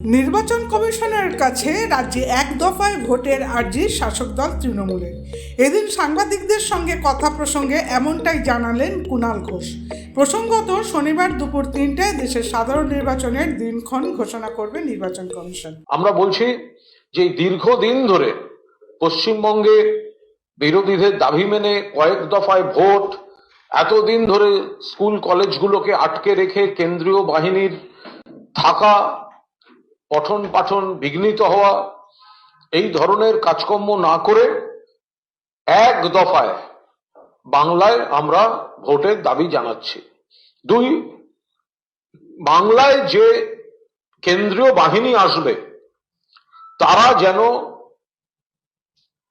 নির্বাচন কমিশনের কাছে রাজ্যে এক দফায় ভোটের আর্জি শাসক দল তৃণমূলের। এদিন সাংবাদিকদের সঙ্গে কথা প্রসঙ্গে এমনটাই জানালেন কুণাল ঘোষ। প্রসঙ্গত, শনিবার দুপুর তিনটায় দেশের সাধারণ নির্বাচনের দিনক্ষণ ঘোষণা করবে নির্বাচন কমিশন। আমরা বলছি যে দীর্ঘদিন ধরে পশ্চিমবঙ্গে বিরোধীদের দাবি মেনে কয়েক দফায় ভোট, এতদিন ধরে স্কুল কলেজগুলোকে আটকে রেখে কেন্দ্রীয় বাহিনীর থাকা পঠন পাঠন বিঘ্নিত হওয়া, এই ধরনের কাজকর্ম না করে এক দফায় বাংলায় আমরা ভোটের দাবি জানাচ্ছি। দুই, বাংলায় যে কেন্দ্রীয় বাহিনী আসবে, তারা যেন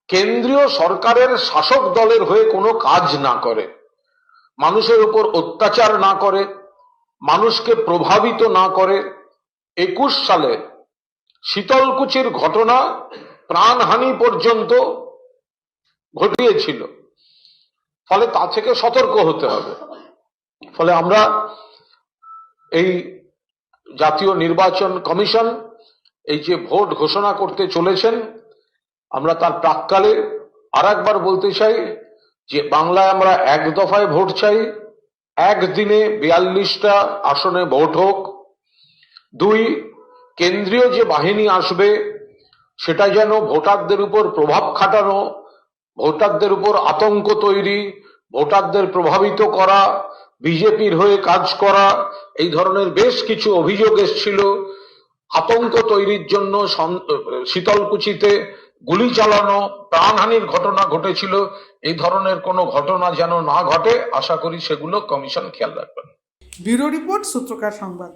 কেন্দ্রীয় সরকারের শাসক দলের হয়ে কোনো কাজ না করে, মানুষের উপর অত্যাচার না করে, মানুষকে প্রভাবিত না করে একুশ সালে শীতলকুচির ঘটনা প্রাণহানি পর্যন্ত ঘটিয়েছিল। ফলে তা থেকে সতর্ক হতে হবে। ফলে আমরা এই জাতীয় নির্বাচন কমিশন, এই যে ভোট ঘোষণা করতে চলেছেন, আমরা তার প্রাককালে আর একবার বলতে চাই যে বাংলায় আমরা এক দফায় ভোট চাই। একদিনে বিয়াল্লিশটা আসনে ভোট হোক দুই, কেন্দ্রীয় যে বাহিনী আসবে, সেটা যেন ভোটারদের উপর প্রভাব খাটানো, ভোটারদের উপর আতঙ্ক তৈরি, ভোটারদের প্রভাবিত করা, বিজেপির হয়ে কাজ করা, এই ধরনের বেশ কিছু অভিযোগ এসেছিল। আতঙ্ক তৈরির জন্য শীতলকুচিতে গুলি চালানো, প্রাণহানির ঘটনা ঘটেছিল। এই ধরনের কোনো ঘটনা যেন না ঘটে, আশা করি সেগুলো কমিশন খেয়াল রাখবেন। ব্যুরো রিপোর্ট সূত্রকার সংবাদ।